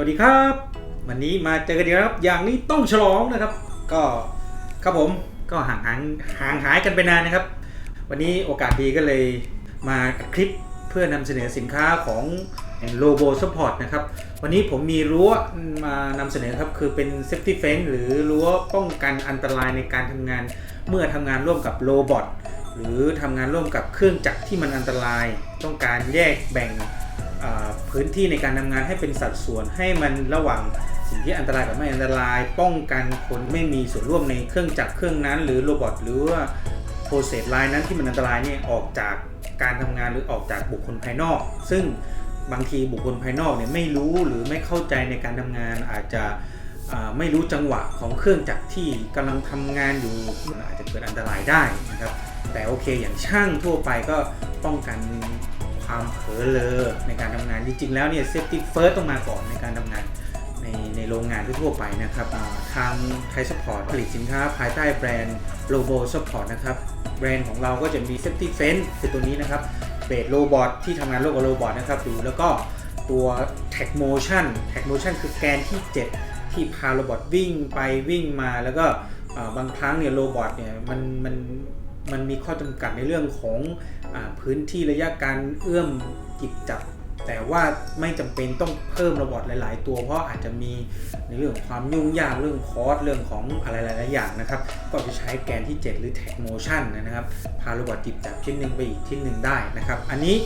วัสดีครับ วันนี้มาเจอกันอีกแล้วครับ อย่างนี้ต้องฉลองนะครับ ก็ครับผมก็ห่างหางห่างหายกันไปนานนะครับ วันนี้โอกาสดีก็เลยมาอัดคลิปเพื่อนำเสนอสินค้าของโลโบสปอร์ตนะครับ วันนี้ผมมีรั้วมานำเสนอครับ คือเป็น Safety Fence หรือรั้วป้องกันอันตรายในการทำงาน เมื่อทำงานร่วมกับโรบอทหรือทำงานร่วมกับเครื่องจักรที่มันอันตราย ต้องการแยกแบ่ง พื้นที่ในการทำงานให้เป็นสัดส่วนให้มันระหว่างสิ่งที่อันตรายกับไม่อันตราย ป้องกันคนไม่มีส่วนร่วมในเครื่องจักรเครื่องนั้น หรือโรบอทหรือว่าโปรเซสไลน์นั้นที่มันอันตรายเนี่ยออกจากการทำงานหรือออกจากบุคคลภายนอก ซึ่งบางทีบุคคลภายนอกเนี่ยไม่รู้หรือไม่เข้าใจในการทำงานอาจจะไม่รู้จังหวะของเครื่องจักรที่กำลังทำงานอยู่อาจจะเกิดอันตรายได้นะครับแต่โอเคอย่างช่างทั่วไปก็ป้องกัน ความเผลอเลอในการทำงานจริงๆแล้วเนี่ย safety first ต้องมาก่อนในการทำงานในในโรงงานทั่วไปนะครับทางไทยสปอร์ตผลิตสินค้าภายใต้แบรนด์ Robo Support นะครับแบรนด์ของเราก็จะมี safety fence คือตัวนี้นะครับเบสโรบอทที่ทำงานร่วมกับโรบอทนะครับดูแล้วก็ตัว tag motion tag motion คือแกนที่ 7 ที่พาโรบอทวิ่งไปวิ่งมาแล้วก็บางครั้งเนี่ยโรบอทเนี่ยมันมัน มันมีข้อจำกัดในเรื่องของอพื้นที่ระยะการเอื้อมหยิบจับ แต่ว่าไม่จำเป็นต้องเพิ่มระบอทหลาย ๆ ตัว เพราะอาจจะมีในเรื่องความยุ่งยากเรื่องคอสเรื่องของอะไรหลาย ๆ อย่างนะครับ ก็จะใช้แกนที่ 7 หรือ tag motion นนะครับ พาระบอทหยิบจับชิ้นหนึ่งไปอีกชิ้นหนึ่งได้นะครับ อันนี้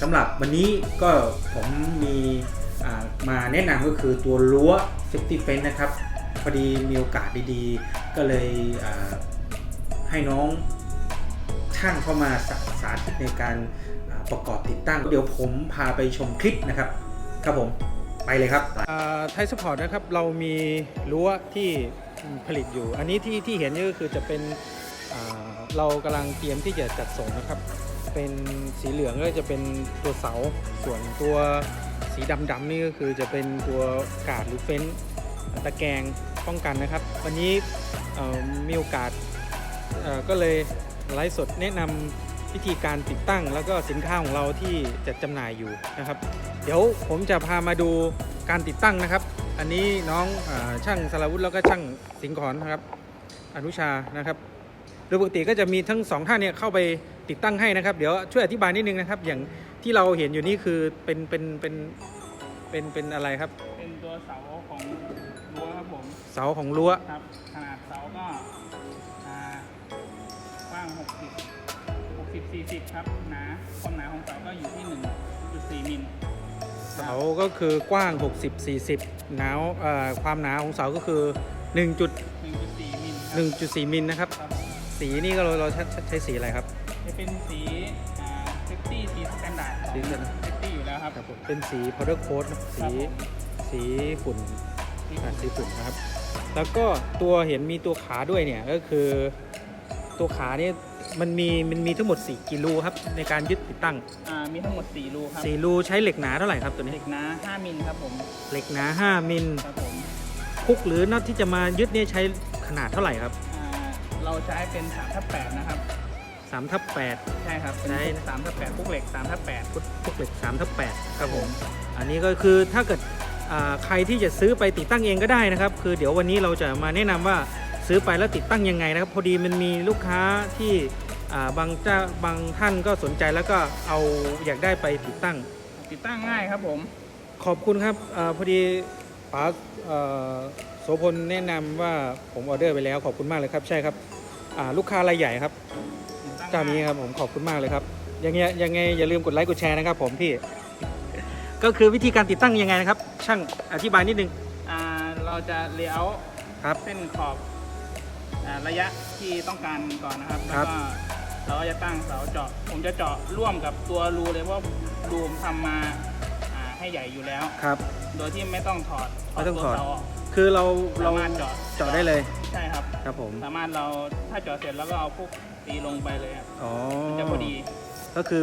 สำหรับวันนี้ก็ผมมีมาแนะนำก็คือตัวรั้ว safety fence นะครับ พอดีมีโอกาสดีๆ ก็เลยให้น้อง ช่างเข้ามาสาสาธิตในการประกอบติดตั้ง เดี๋ยวผมพาไปชมคลิปนะครับ ครับผมไปเลยครับไทยสปอร์ตนะครับเรามีรั้วที่ผลิตอยู่ อันนี้ที่ที่เห็นนี่ก็คือจะเป็นเรากำลังเตรียมที่จะจัดส่งนะครับ เป็นสีเหลืองก็จะเป็นตัวเสาส่วนตัวสีดำๆนี่ก็คือจะเป็นตัวกาดหรือเฟ้นตะแกรงป้องกันนะครับ วันนี้มีโอกาสก็เลย ไลฟ์สดแนะนำวิธีการติดตั้ง แล้วก็สินค้าของเราที่จัดจำหน่ายอยู่นะครับ เดี๋ยวผมจะพามาดูการติดตั้งนะครับ อันนี้น้องอาช่างสารวุฒิแล้วก็ช่างสิงห์ขอนนะครับ อนุชานะครับโดยปกติก็จะมีทั้งสองท่านเนี่ยเข้าไปติดตั้งให้นะครับ เดี๋ยวช่วยอธิบายนิดนึงนะครับ อย่างที่เราเห็นอยู่นี่คือเป็นเป็นเป็นเป็นเป็นอะไรครับ เป็นตัวเสาของรั้วครับผม เสาของรั้วครับ ขนาดเสาก็อ่ากว้าง 60 60 40 ครับ หนา ความหนาของเสาก็อยู่ที่ 1.4 มิลเสาก็คือกว้าง 60 40หนาวเอ่อความหนาของเสาก็คือ1 1.4มิลครับ1.4มิลนะครับ ครับสีนี่ก็เราเราใช้ใช้สีอะไรครับ จะเป็นสีอ่าเซฟตี้สีสแตนดาร์ดของสีเซ standard ฟตี้อยู่แล้วครับครับผมเป็นสี powder coat นะสีครับผม สีฝุ่นที่อ่าสีฝุ่นนะครับ แล้วก็ตัวเห็นมีตัวขาด้วยเนี่ยก็คือ ตัวขาเนี่ยมันมีมันมีทั้งหมด4กิโลครับในการยึดติดตั้งอ่ามีทั้งหมด4รูครับ4รูใช้เหล็กหนาเท่าไหร่ครับตัวนี้ เหล็กหนา5มิลครับผมเหล็กหนา 5มิลครับผมคุกหรือน็อตที่จะมายึดเนี่ยใช้ขนาดเท่าไหร่ครับอ่าเราใช้เป็น3ทับ8นะครับ3ทับ8 ใช่ครับเป็นใช่สามทับ8พวกเหล็ก3ทับ8คุกคุกเหล็ก3ทับ8ครับผม อันนี้ก็คือถ้าเกิดอ่าใครที่จะซื้อไปติดตั้งเองก็ได้นะครับ คือเดี๋ยววันนี้เราจะมาแนะนำว่า ซื้อไปแล้วติดตั้งยังไงนะครับ พอดีมันมีลูกค้าที่อ่าบางเจ้าบางท่านก็สนใจแล้วก็เอาอยากได้ไปติดตั้ง ติดตั้งง่ายครับผม ขอบคุณครับอาพอดีป๋าเอ่อโสพลแนะนำว่าผมออเดอร์ไปแล้วขอบคุณมากเลยครับ ใช่ครับอ่าลูกค้ารายใหญ่ครับเจ้านี้ครับผมขอบคุณมากเลยครับยังไงยังไงอย่าลืมกดไลค์กดแชร์นะครับ ผมพี่ ก็คือวิธีการติดตั้งยังไงนะครับ ช่างอธิบายนิดนึงอ่าเราจะเลี้ยวครับเส้นขอบ อาระยะที่ต้องการก่อนนะครับคแล้รัวบก็เราก็จะตั้งเสาเจาะ ผมจะเจาะร่วมกับตัวรูเลยเพราะรูผมทำมาอ่าให้ใหญ่อยู่แล้ว ครับ โดยที่ไม่ต้องถอดไม่ต้องถอดตัวเสาออกคือเราเราสามารถเจาะ เจาะได้เลยใช่ครับ ครับผมสามารถเราถ้าเจาะเสร็จแล้วก็เอาพวกตีลงไปเลยครับอ๋อมันจะพอดีก็คือ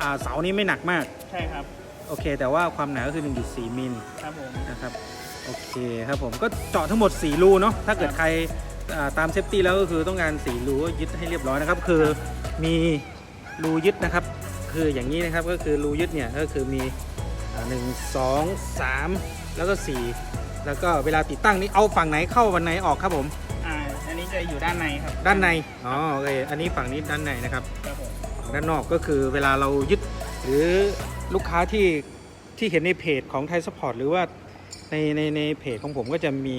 อ่าเสานี้ไม่หนักมาก ใช่ครับโอเค แต่ว่าความหนาก็คือ 1.4 มิลครับผม นะครับ โอเคครับผมก็เจาะทั้งหมด 4 รูเนาะถ้าเกิดครับ ใครอ่า ตามเซฟตี้แล้วก็คือต้องการ4รูก็ยึดให้เรียบร้อยนะครับ คือมีรูยึดนะครับ คืออย่างนี้นะครับก็คือรูยึดเนี่ยก็คือมีอ่าหนึ่งสองสามแล้วก็สี่แล้วก็เวลาติดตั้งนี่เอาฝั่งไหนเข้าวันไหนออกครับผมอ่าอันนี้จะอยู่ด้านในครับด้านในอ๋อโอเคอันนี้ฝั่งนี้ด้านในนะครับครับผมฝั่งด้านนอกก็คือเวลาเรายึดหรือลูกค้าที่ที่เห็นในเพจของไทยสปอร์ตหรือว่าในในในเพจของผมก็จะมี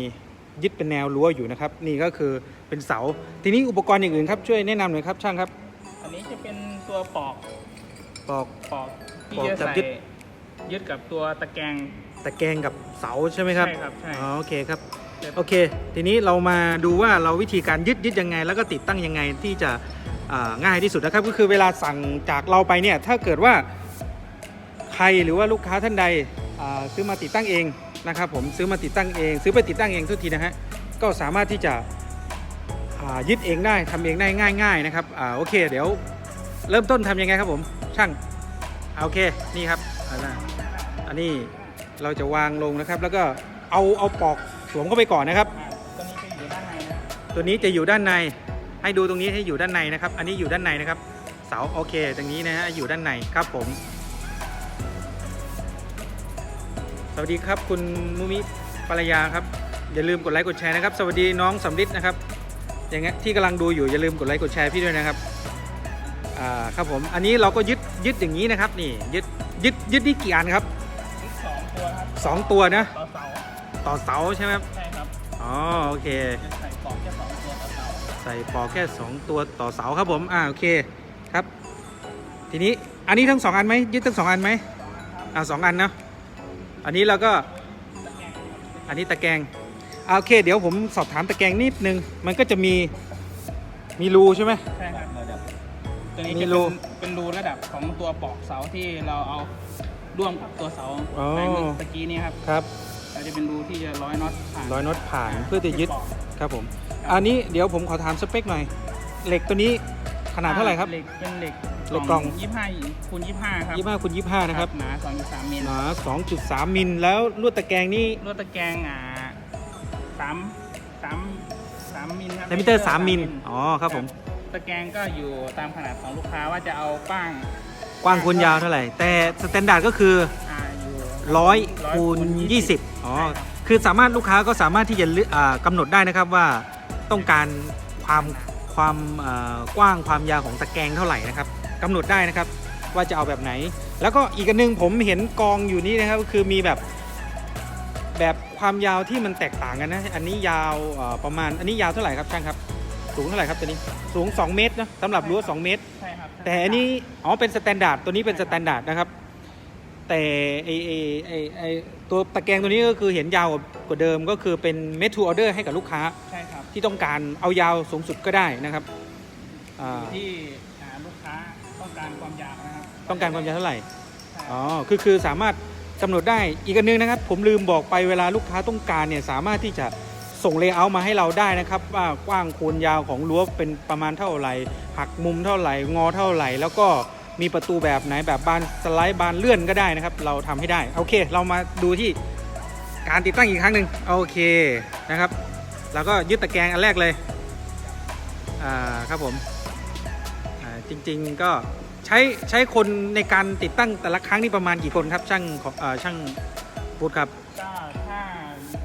ยึดเป็นแนวรั้วอยู่นะครับ นี่ก็คือเป็นเสา ทีนี้อุปกรณ์อย่างอื่นครับช่วยแนะนำหน่อยครับช่างครับอันนี้จะเป็นตัวปอกปอก ปอกที่ปอกจะจับใส่ยึด ยึดกับตัวตะแกรง ตะแกรงกับเสาใช่ไหมครับใช่ครับใช่อ๋อโอเคครับแต่ โอเค ทีนี้เรามาดูว่าเราวิธีการยึดยึดยังไง แล้วก็ติดตั้งยังไงที่จะอ่าง่ายที่สุดนะครับ ก็คือเวลาสั่งจากเราไปเนี่ยถ้าเกิดว่า ใครหรือว่าลูกค้าท่านใดอ่าซื้อมาติดตั้งเอง นะครับผมซื้อมาติดตั้งเอง ซื้อไปติดตั้งเองทุกทีนะฮะก็สามารถที่จะยึดเองได้ทำเองได้ง่าย ๆนะครับอ่าโอเค เดี๋ยวเริ่มต้นทำยังไงครับผมช่างโอเคนี่ครับอันนี้เราจะวางลงนะครับ แล้วก็เอาเอาปอกสวมเข้าไปก่อนนะครับตัวนี้จะอยู่ด้านในนะครับ ตัวนี้จะอยู่ด้านในให้ดูตรงนี้ให้อยู่ด้านในนะครับ อันนี้อยู่ด้านในนะครับ เสาโอเค ตรงนี้นะฮะอยู่ด้านในครับผม วัสดีครับคุณมุมิปรยาครับ อย่าลืมกดไลค์กดแชร์นะครับ สวัสดีน้องสำลิดนะครับ อย่างเงี้ยที่กำลังดูอยู่อย่าลืมกดไลค์กดแชร์พี่ด้วยนะครับ อ่าครับผม อันนี้เราก็ยึดยึดอย่างนี้นะครับ นี่ยึดยึดยึดนี่กี่อันครับยึดสองตัวครับสองตัวนะ ต่อเสาต่อเสาใช่ไหมครับ ใช่ครับ อ๋อโอเค จะใส่ปอกแค่สองตัวต่อเสาใส่ปอกแค่2ตัวต่อเสาครับผม อ่าโอเคครับ ทีนี้อันนี้ทั้ง2อันไหมยึดทั้ง2อันไหมอ่าสองอันนะ อันนี้เราก็ตะแกรงอันนี้ตะแกรงอ่าโอเค เดี๋ยวผมสอบถามตะแกรงนิดนึง มันก็จะมี มีรูใช่ไหม ใช่ครับตัวนี้มีจะรู เป็นเป็นรูระดับของตัวปอกเสาที่เราเอาร่วมกับตัวเสาอ๋อไปเมื่อตะกี้นี้ครับครับ เราจะเป็นรูที่จะร้อยน็อตผ่านร้อยน็อตผ่านเพื่อจะยึดปอกครับผม อันนี้เดี๋ยวผมขอถามสเปคหน่อย เหล็กตัวนี้ ขนาดเท่าไหร่ครับ เหล็กเป็นเหล็กเหล็กกล่อง ยี่ห้าคูณยี่ห้าครับยี่ห้าคูณยี่ห้านะครับหนาสองจุดสามมิลหนา2.3มิลแล้วลวดตะแกรงนี่ลวดตะแกรงอ่าสามสามสามมิลครับไดมิเตอร์3มิลอ๋อครับผมตะแกรงก็อยู่ตามขนาดของลูกค้าว่าจะเอากว้างกว้างคูณยาวเท่าไหร่ แต่สแตนดาร์ดก็คืออ่าอยู่ร้อย100คูณคูณยี่สิบ20อ๋อใช่ครับคือสามารถลูกค้าก็สามารถที่จะเลือกอ่ากำหนดได้นะครับว่าต้องการความ ความเอ่อกว้างความยาวของตะแกรงเท่าไหร่นะครับกำหนดได้นะครับว่าจะเอาแบบไหน แล้วก็อีกอันหนึงผมเห็นกองอยู่นี่นะครับก็คือมีแบบแบบความยาวที่มันแตกต่างกันนะอันนี้ยาวเอ่อประมาณอันนี้ยาวเท่าไหร่ครับช่างครับ สูงเท่าไหร่ครับตัวนี้สูง 2 เมตรนะสำหรับรั้ว2 เมตรใช่ครับแต่อันนี้อ๋อเป็นสแตนดาร์ดตัวนี้เป็นสแตนดาร์ดนะครับแต่ไอไอไอไอตัวตะแกรงตัวนี้ก็คือเห็นยาวกว่าเดิมก็คือเป็นเมทูออเดอร์ให้กับลูกค้าใช่ครับ ที่ต้องการเอายาวสูงสุดก็ได้นะครับอ่าที่อ่าลูกค้าต้องการความยาวนะครับต้องการความยาวเท่าไหร่ใช่อ๋อ คือคือสามารถกำหนดได้ อีกอันหนึงนะครับ ผมลืมบอกไปเวลาลูกค้าต้องการเนี่ยสามารถที่จะส่งเลเยอร์มาให้เราได้นะครับ ว่ากว้างคูณยาวของรั้วเป็นประมาณเท่าไหร่หักมุมเท่าไหร่งอเท่าไหร่ แล้วก็มีประตูแบบไหนแบบบานสไลด์บานเลื่อนก็ได้นะครับ เราทำให้ได้ โอเค เรามาดูที่การติดตั้งอีกครั้งหนึ่งโอเคนะครับ เราก็ยึดตะแกรงอันแรกเลยอ่าครับผมอ่าจริงๆก็ใช้ใช้คนในการติดตั้งแต่ละครั้งนี่ประมาณกี่คนครับช่างของเอ่อช่างพูดครับก็ถ้า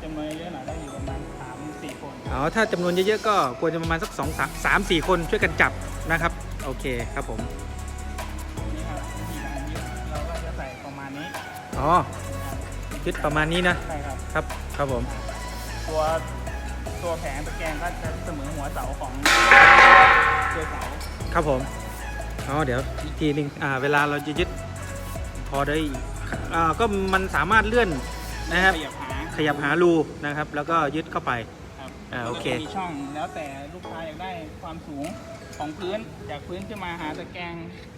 จำนวนเยอะหน่อยก็อยู่ประมาณสามสี่คนอ๋อถ้าจำนวนเยอะๆก็ควรจะประมาณสักสองสามสามสี่คนช่วยกันจับนะครับ โอเคครับผมนี่ครับวิธีการยึดเราก็จะใส่ประมาณนี้อ๋อยึดประมาณนี้นะใช่ครับครับครับผมตัว ตัวแผงตะแกรงก็จะเสมอหัวเสาของตัวเสาครับผมอ๋อเดี๋ยวอีกทีหนึ่งอ่าเวลาเราจะยึดพอได้อ่าก็มันสามารถเลื่อนนะครับ ขยับหาขยับหารูนะครับ แล้วก็ยึดเข้าไป ครับอ่าโอเค แล้วก็มีช่องแล้วแต่ลูกค้าอยากได้ความสูงของพื้นจากพื้นขึ้นมาหาตะแกรง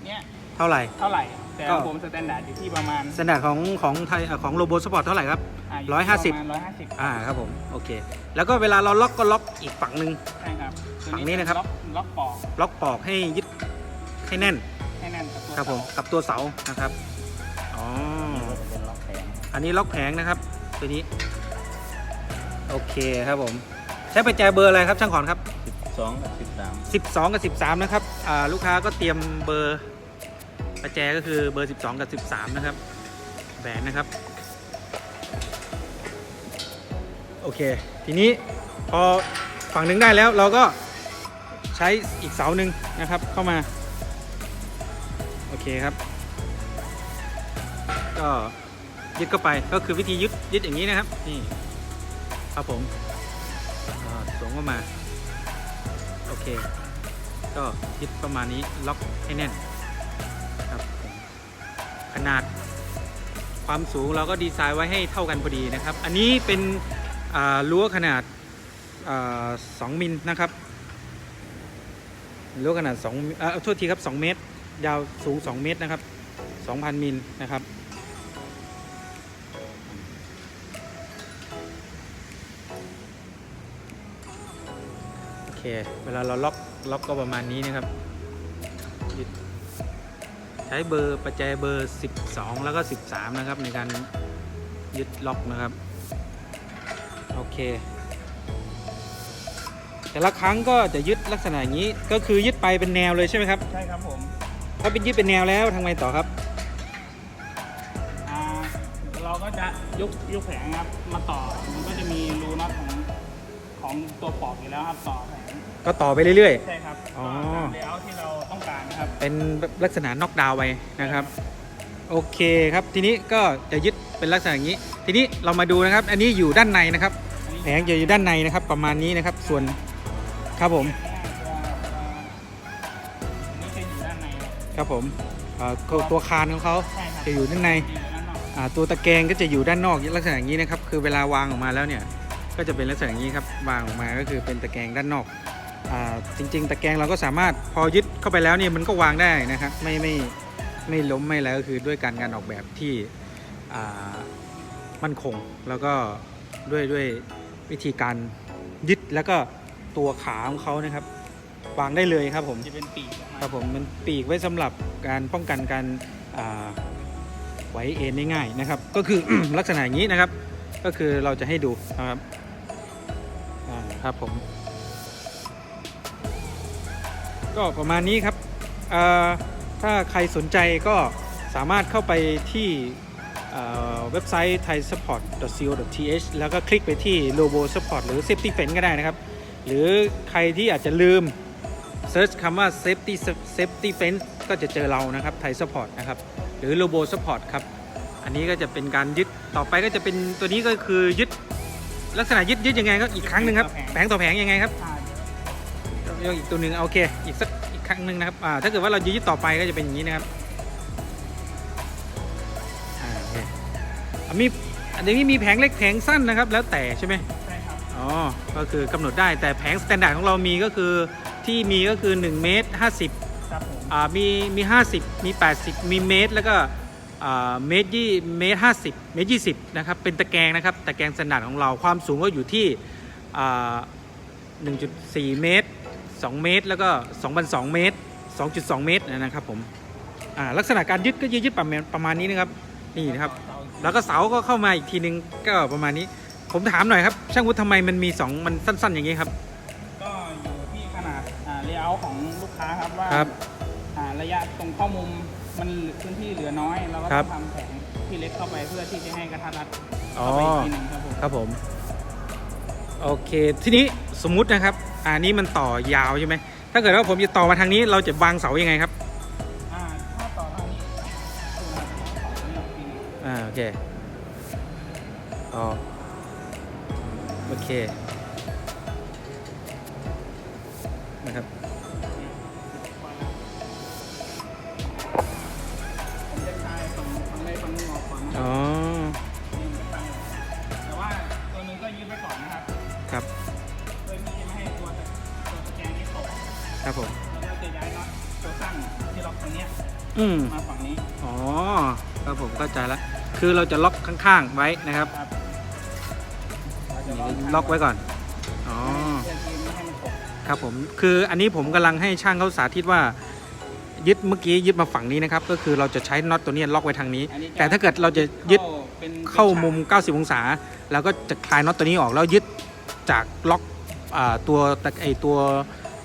เนี้ยเท่าไหร่ เท่าไหร่ แต่ก็ ผมสแตนดาร์ดอยู่ที่ประมาณ สแตนดาร์ดของของไทยอ่าของโรบสปอร์ตเท่าไหร่ครับาร้อยห้าสิบประมาณร้อยห้าสิบอ่าครับผมโอเค แล้วก็เวลาเราล็อกก็ล็อกอีกฝั่งหนึ่ง ใช่ครับตัวฝั่งนี้นะครับ ล็อกล็อกปอกล็อกปอกให้ยึดให้แน่นให้แน่นกับตัวครับผมเสากับตัวเสานะครับอ๋อเป็นล็อกแผงอันนี้ล็อกแผงนะครับ ตัวนี้ โอเคครับผม ใช้ประแจเบอร์อะไรครับช่างขอนครับสองกับสิบสาม12 กับ 13 นะครับอ่าลูกค้าก็เตรียมเบอร์ประแจก็คือเบอร์ 12 กับ 13 นะครับแหวนนะครับ โอเค ทีนี้พอฝั่งหนึ่งได้แล้วเราก็ใช้อีกเสาหนึ่งนะครับเข้ามา โอเคครับ ก็ยึดเข้าไปก็คือวิธียึดยึดอย่างนี้นะครับนี่ครับผมสวมเข้ามา โอเค ก็ยึดประมาณนี้ล็อกให้แน่นครับขนาดความสูงเราก็ดีไซน์ไว้ให้เท่ากันพอดีนะครับ อันนี้เป็น รั้วขนาดสองมิลนะครับรั้วขนาด2อ่าโทษทีครับ2เมตร ยาวสูง2เมตรนะครับ2,000มิลนะครับโอเคเวลาเราล็อกล็อกก็ประมาณนี้นะครับยึดใช้เบอร์ประแจเบอร์ 12 แล้วก็ 13 นะครับในการยึดล็อกนะครับ เคแต่ละครั้งก็จะยึดลักษณะอย่างนี้ก็คือยึดไปเป็นแนวเลยใช่ไหมครับ ใช่ครับผม ถ้าเป็นยึดเป็นแนวแล้วทำไงต่อครับ อ่าเราก็จะยกยกแผงครับมาต่อ มันก็จะมีรูน็อตของของตัวปอกอยู่แล้วครับต่อแผงก็ต่อไปเรื่อย ใช่ครับอ๋อ ก็ตามเลเยอร์ที่เราต้องการนะครับ ๆ เป็นลักษณะน็อกดาวน์ไปนะครับ โอเคครับ ทีนี้ก็จะยึดเป็นลักษณะอย่างนี้ ทีนี้เรามาดูนะครับ อันนี้อยู่ด้านในนะครับ แผงจะอยู่ด้านในนะครับ ประมาณนี้นะครับ ส่วนครับผมอันนี้จะอยู่ด้านในครับครับผมเอ่อตัวตัวคานของเขาใช่ครับจะอยู่ด้านในอยู่ด้านนอกอ่าตัวตะแกรงก็จะอยู่ด้านนอกลักษณะอย่างนี้นะครับ คือเวลาวางออกมาแล้วเนี่ย ก็จะเป็นลักษณะอย่างนี้ครับวางออกมาก็คือเป็นตะแกรงด้านนอกอ่าจริง ๆ ตะแกรงเราก็สามารถพอยึดเข้าไปแล้วเนี่ยมันก็วางได้นะครับ ไม่ไม่ไม่ล้มไม่อะไรก็คือด้วยการการออกแบบที่อ่ามั่นคงแล้วก็ด้วยด้วย วิธีการยึดแล้วก็ตัวขาของเขานะครับ วางได้เลยครับผมจะเป็นปีกออกมาครับผมมันปีกไว้สำหรับการป้องกันการอ่าไหวเอ็นได้ง่ายนะครับ ก็คือ ลักษณะอย่างนี้นะครับ ก็คือเราจะให้ดูนะครับอ่าครับผม ก็ประมาณนี้ครับอ่าถ้าใครสนใจก็สามารถเข้าไปที่อ่า เว็บไซต์ thaisupport.co.th แล้วก็คลิกไปที่ logo support หรือ safety fence ก็ได้นะครับ หรือใครที่อาจจะลืมเซิร์ชคำว่า safety safety fence ก็จะเจอเรานะครับไทย support นะครับ หรือ robo support ครับ อันนี้ก็จะเป็นการยึดต่อไปก็จะเป็นตัวนี้ก็คือยึดลักษณะยึดยึดยังไงก็อีกครั้งหนึ่งครับแผงต่อแผงยังไงครับอ่ายกอีกตัวหนึ่งโอเค อีกสักอีกครั้งหนึ่งนะครับอ่าถ้าเกิดว่าเรายึดต่อไปก็จะเป็นอย่างนี้นะครับ มีอันนี้มีแผงเล็กแผงสั้นนะครับ แล้วแต่ใช่ไหมใช่ครับอ๋อก็คือกำหนดได้แต่แผงสแตนดาร์ดของเรามีก็คือที่มีก็คือ1เมตร50ครับผมอ่ามีมี 50 มี 80 มีเมตรแล้วก็อ่าเมตรยี่เมตร50เมตร20นะครับเป็นตะแกรงนะครับตะแกรงสแตนดาร์ดของเราความสูงก็อยู่ที่อ่า1.4เมตร2เมตร แล้วก็2,2เมตร2.2เมตรนะครับผมอ่าลักษณะการยึดก็ยึดประมาณประมาณนี้นะครับนี่นะครับ แล้วก็เสาก็เข้ามาอีกทีนึงก็ประมาณนี้ ผมถามหน่อยครับ ช่างวุฒิทำไมมันมี 2 มันสั้น ๆ อย่างนี้ครับ ก็อยู่ที่ขนาดอ่าเลเยอร์ของลูกค้าครับว่าครับ อ่าระยะตรงข้อมุมมันพื้นที่เหลือน้อยเราก็ครัต้บองทำแผงที่เล็กเข้าไปเพื่อที่จะให้กระทัดรัดอ๋อเข้าไปอีกทีหนึ่งครับผมครับผม โอเค ทีนี้สมมุตินะครับ อันนี้มันต่อยาวใช่ไหม ถ้าเกิดว่าผมจะต่อมาทางนี้เราจะวางเสายังไงครับ โอเคอ๋อโอเค นะครับผมจะใช้ฝั่งฝั่งใดฝั่งหนึ่งออกก่อนนะคอ๋รัอบนี่มันจะตั้งเลยแต่ว่าตัวหนึงก็ยืดไว้ก่อนนะครับ ครับเพื่อที่จะไม่ให้ตัวตะตัวตะแกรงนี้ตกครับผมแล้วก็จะย้ายน็อตตัวสั้นที่ล็อกตรงเนี้ยอืมมาฝั่งนี้ อ๋อ ครับผมเข้าใจแล้ว คือเราจะล็อกข้างๆไว้นะครับครับเราจะนี่ล็อกไว้ก่อนอ๋อเพื่อที่ไม่ให้มันตกครับผมคืออันนี้ผมกำลังให้ช่างเขาสาธิตว่า ยึดเมื่อกี้ยึดมาฝั่งนี้นะครับ ก็คือเราจะใช้น็อตตัวนี้ล็อกไว้ทางนี้ อันนี้จะแต่ถ้าเกิดเราจะยึดเข้าเป็นเข้าป็นฉกมุม 90 องศา แล้วก็จะคลายน็อตตัวนี้ออก แล้วยึดจากล็อกอ่าตัวตะไอตัว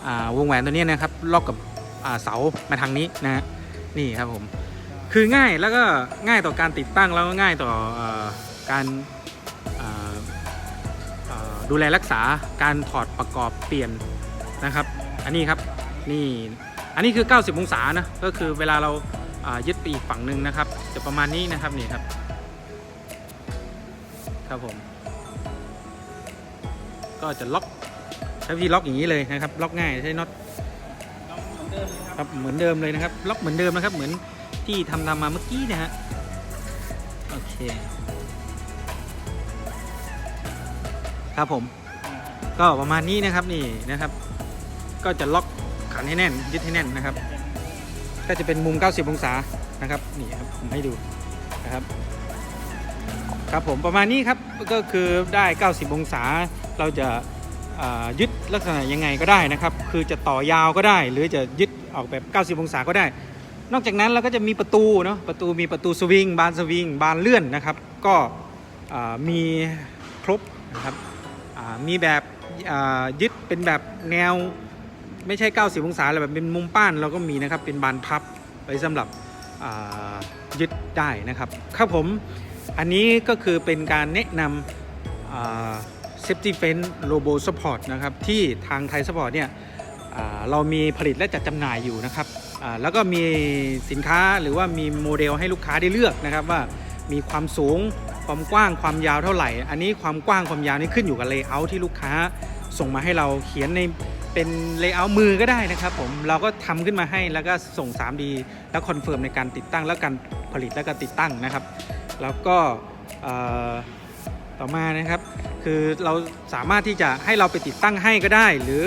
อ่าวงแหวนตัวนี้นะครับ ล็อกกับอ่าเสามาทางนี้นะฮะนี่ครับผม คือง่ายแล้วก็ง่ายต่อการติดตั้งแล้วก็ง่ายต่ออการดูแลรักษาการถอดประกอบเปลี่ยนนะครับ อันนี้ครับนี่อันนี้คือ 90 องศานะก็คือเวลาเราอ่ายึดไปอีกฝั่งหนึ่งนะครับ จะประมาณนี้นะครับนี่ครับครับผม ก็จะล็อกใช้วิธีล็อกอย่างนี้เลยนะครับ ล็อกง่ายใช้น็อตครับเหมือนเดิมเลยนะครับ ล็อกเหมือนเดิมนะครับ เหมือน ที่ทำตามมาเมื่อกี้นะฮะ โอเค ครับผม ก็ประมาณนี้นะครับนี่นะครับ ก็จะล็อกขันให้แน่น ยึดให้แน่นนะครับ ก็จะเป็นมุม 90 องศานะครับ นี่ครับ ผมให้ดูนะครับ ครับผมประมาณนี้ครับ ก็คือได้ 90 องศา เราจะยึดลักษณะยังไงก็ได้นะครับ คือจะต่อยาวก็ได้ หรือจะยึดออกแบบ 90 องศาก็ได้ นอกจากนั้นเราก็จะมีประตูเนาะประตูมีประตูสวิงบานสวิงบานเลื่อนนะครับ ก็มีครบนะครับมีแบบยึดเป็นแบบแนวไม่ใช่ 90 องศาอะไรแบบเป็นมุมป้านเราก็มีนะครับ เป็นบานพับไว้สำหรับยึดได้นะครับ ครับผมอันนี้ก็คือเป็นการแนะนำอ่า Safety Fence Robo Support นะครับ ที่ทางไทย Support เนี่ยเรามีผลิตและจัดจำหน่ายอยู่นะครับ แล้วก็มีสินค้าหรือว่ามีโมเดลให้ลูกค้าได้เลือกนะครับว่ามีความสูงความกว้างความยาวเท่าไหร่ อันนี้ความกว้างความยาวนี่ขึ้นอยู่กับ layout ที่ลูกค้าส่งมาให้เราเขียนในเป็น layout มือก็ได้นะครับผมเราก็ทำขึ้นมาให้แล้วก็ส่ง 3D แล้วคอนเฟิร์มในการติดตั้งแล้วการผลิตแล้วก็ติดตั้งนะครับ แล้วก็ต่อมานะครับ คือเราสามารถที่จะให้เราไปติดตั้งให้ก็ได้ หรือ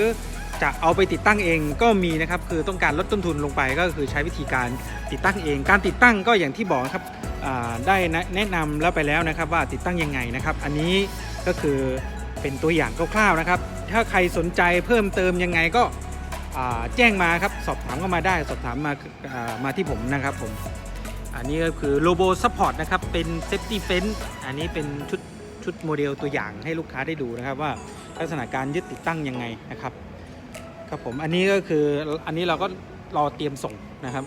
จะเอาไปติดตั้งเองก็มีนะครับคือต้องการลดต้นทุนลงไปก็คือใช้วิธีการติดตั้งเอง การติดตั้งก็อย่างที่บอกครับได้แนะนำแล้วไปแล้วนะครับว่าติดตั้งยังไงนะครับ อันนี้ก็คือเป็นตัวอย่างคร่าวๆนะครับ ถ้าใครสนใจเพิ่มเติมยังไงก็แจ้งมาครับสอบถามเข้ามาได้สอบถามมาามาที่ผมนะครับผมอันนี้ก็คือ Robo Support นะครับเป็น Safety Fence อันนี้เป็นชุดชุดโมเดลตัวอย่างให้ลูกค้าได้ดูนะครับว่าลักษณะการยึดติดตั้งยังไงนะครับ ครับผมอันนี้ก็คืออันนี้เราก็รอเตรียมส่งนะครับ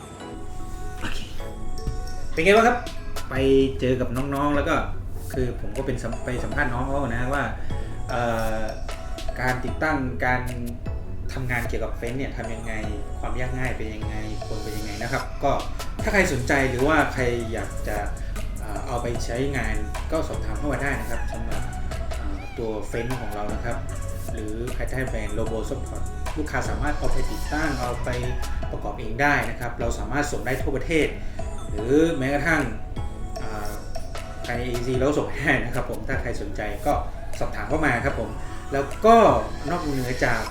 เป็นไงบ้างครับ ไปเจอกับน้องๆ แล้วก็คือผมก็เป็นไปสัมภาษณ์น้องเขานะว่าเอ่อการติดตั้งการทำงานเกี่ยวกับเฟ้นเนี่ยทำยังไงความยากง่ายเป็นยังไงควรเป็นยังไงนะครับ ก็ถ้าใครสนใจหรือว่าใครอยากจะเอาไปใช้งานก็สอบถามเข้ามาได้นะครับสำหรับตัวเฟ้นของเรานะครับ หรือภายใต้แบรนด์ Robo Support ลูกค้าสามารถเอาไปติดตั้งเอาไปประกอบเองได้นะครับ เราสามารถส่งได้ทั่วประเทศ หรือแม้กระทั่งภายใน EC เราส่งให้นะครับผมถ้าใครสนใจก็สอบถามเข้ามาครับผมแล้วก็นอกเหนือจาก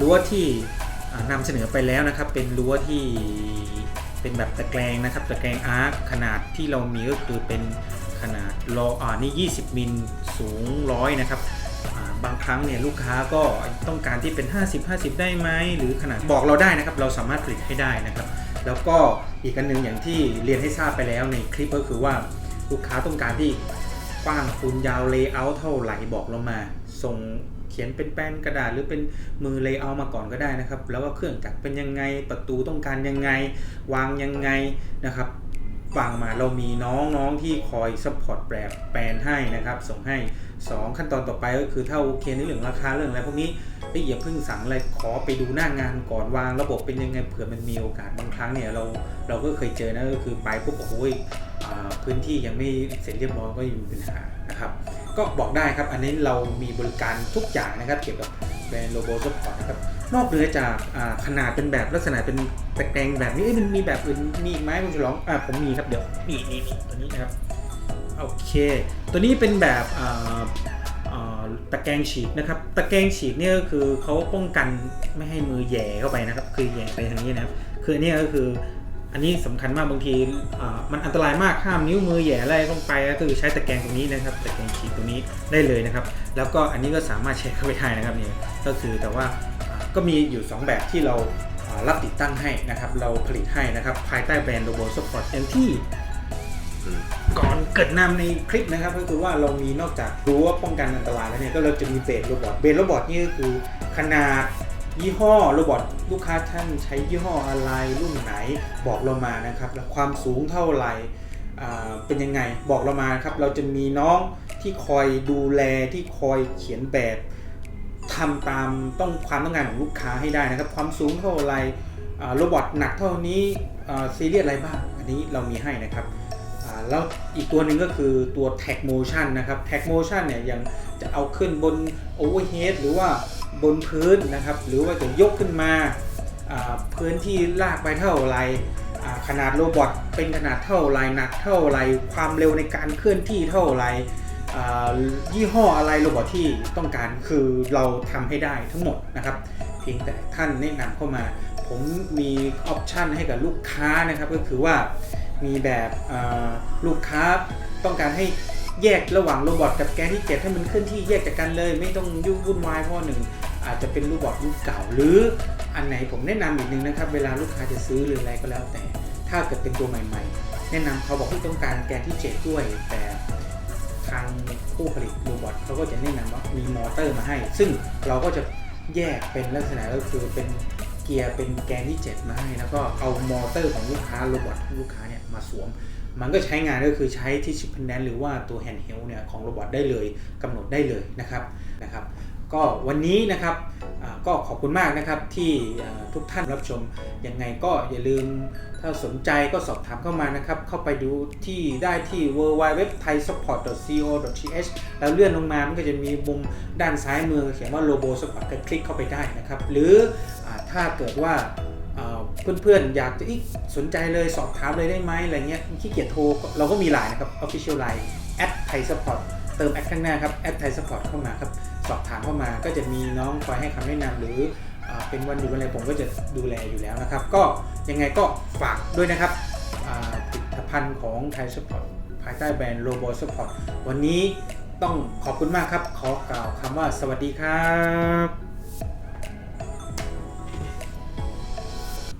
รั้วที่อ่านำเสนอไปแล้วนะครับ เป็นรั้วที่เป็นแบบตะแกรงนะครับตะแกรงอาร์คขนาดที่เรามีก็คือเป็นขนาดรออ่านี่ 20 มิลสูงร้อยนะครับ บางครั้งเนี่ยลูกค้าก็ต้องการที่เป็น 50 50 ได้ไหมหรือขนาดบอกเราได้นะครับ เราสามารถผลิตให้ได้นะครับ แล้วก็อีกอันหนึ่งอย่างที่เรียนให้ทราบไปแล้วในคลิปก็คือว่าลูกค้าต้องการที่กว้างคูณยาวเลเยอร์เท่าไหร่บอกเรามาส่งเขียนเป็นแป้นกระดาษหรือเป็นมือเลเยอร์มาก่อนก็ได้นะครับ แล้วก็เครื่องจักรเป็นยังไงประตูต้องการยังไง วางยังไงนะครับ วางมาเรามีน้องๆที่คอยซัพพอร์ตแบบแปลนให้นะครับ ส่งให้ 2 ขั้นตอนต่อไปก็คือถ้าโอเคในเรื่องราคาเรื่องอะไรพวกนี้เฮ้อย่าเพิ่งสั่งอะไรขอไปดูหน้างานก่อนวางระบบเป็นยังไงเผื่อมันมีโอกาสบางครั้งเนี่ยเราเราก็เคยเจอนะก็คือไปปุ๊บโอ้ยพื้นที่ยังไม่เสร็จเรียบร้อยก็ยังมีปัญหานะครับ ก็บอกได้ครับอันนี้เรามีบริการทุกอย่างนะครับเกี่ยวกับแบรนด์โลโบซัพพอร์ตนะครับ นอกเหนือจากขนาดเป็นแบบลักษณะเป็นตะแกรงแบบนี้มันมีแบบอื่นมีอีกไหมคุณฉลองอ่าผมมีครับเดี๋ยวนี่นี่นี่ตัวนี้นะครับโอเค ตัวนี้เป็นแบบตะแกรงฉีกนะครับ ตะแกรงฉีกเนี่ยก็คือเขาป้องกันไม่ให้มือแย่เข้าไปนะครับ คือแย่ไปทางนี้นะครับ คือนเนี้ยก็คืออันนี้สำคัญมากบางทีมันอันตรายมากห้ามนิ้วมือแย่อะไรลงไปก็คือใช้ตะแกรงตรงนี้นะครับ ตะแกรงฉีกตรงนี้ได้เลยนะครับ แล้วก็อันนี้ก็สามารถแชร์เข้าไปได้นะครับนี่ก็คือแต่ว่า ก็มีอยู่ 2 แบบที่เราอ่ารับติดตั้งให้นะครับ เราผลิตให้นะครับ ภายใต้แบรนด์ Robo Support อย่างที่ก่อนเกิดนำในคลิปนะครับ ก็คือว่าเรามีนอกจากรั้วป้องกันอันตรายแล้วเนี่ยก็เราจะมีเบสโรบอทเบสโรบอทนี่ก็คือขนาดยี่ห้อโรบอทลูกค้าท่านใช้ยี่ห้ออะไรรุ่นไหนบอกเรามานะครับแล้วความสูงเท่าไหร่อ่าเป็นยังไงบอกเรามาครับ เราจะมีน้องที่คอยดูแลที่คอยเขียนแบบ ทำตามต้องความต้องการของลูกค้าให้ได้นะครับ ความสูงเท่าไรโรบอทหนักเท่านี้ซีเรียสอะไรบ้าง อันนี้เรามีให้นะครับแล้วอีกตัวหนึ่งก็คือตัว tag motion นะครับ tag motion เนี่ยยังจะเอาขึ้นบน overhead หรือว่าบนพื้นนะครับ หรือว่าจะยกขึ้นมาพื้นที่ลากไปเท่าไรขนาดโรบอทเป็นขนาดเท่าไรหนักเท่าไรความเร็วในการเคลื่อนที่เท่าไร ยี่ห้ออะไรโรบอทที่ต้องการคือเราทำให้ได้ทั้งหมดนะครับ เพียงแต่ท่านแนะนำเข้ามา ผมมีออปชันให้กับลูกค้านะครับ ก็คือว่ามีแบบลูกค้าต้องการให้แยกระหว่างโรบอทกับแกนที่เจ็ดให้มันเคลื่อนที่แยกจากกันเลย ไม่ต้องยุ่งวุ่นวายเพราะว่าหนึ่งอาจจะเป็นโรบอทรุ่นเก่าหรืออันไหนผมแนะนำอีกหนึ่งนะครับ เวลาลูกค้าจะซื้อหรืออะไรก็แล้วแต่ ถ้าเกิดเป็นตัวใหม่ ๆ แนะนำเขาบอกที่ต้องการแกนที่เจ็ดด้วยแต่ ทางผู้ผลิตโรบอทเขาก็จะแนะนำว่ามีมอเตอร์มาให้ ซึ่งเราก็จะแยกเป็นลักษณะก็คือเป็นเกียร์เป็นแกนที่ 7 มาให้ แล้วก็เอามอเตอร์ของลูกค้าโรบอทลูกค้าเนี่ยมาสวม มันก็ใช้งานก็คือใช้ที่ชิปพันแนนหรือว่าตัวแฮนด์เฮลเนี่ยของโรบอทได้เลยกำหนดได้เลยนะครับนะครับ ก็วันนี้นะครับก็ขอบคุณมากนะครับที่ทุกท่านรับชมยังไงก็อย่าลืมถ้าสนใจก็สอบถามเข้ามานะครับ เข้าไปดูที่ได้ที่ w w w t h a i s u p p o r t c o th แล้วเลื่อนลงมามันก็จะมีมุมด้านซ้ายมือเขียนว่า Robo Support ก็คลิกเข้าไปได้นะครับ หรืออถ้าเกิดว่าเพื่อนๆ อยากจะอิสนใจเลยสอบถามเลยได้ไหมอะไรเงี้ยขี้เกียจโทรเราก็มีไลน์นะครับ Official Line at Thai Support เติมแอดข้างหน้าครับ at Thai Support เข้ามาครับ สอบถามเข้ามาก็จะมีน้องคอยให้คำแนะนำหรืออเป็นวันหยุดอะไรผมก็จะดูแลอยู่แล้วนะครับ ก็ยังไงก็ฝากด้วยนะครับผลิตภัณฑ์ของไทยสปอร์ตภายใต้แบรนด์โรโบสปอร์ตวันนี้ต้องขอบคุณมากครับ ขอกล่าวคำว่าสวัสดีครับ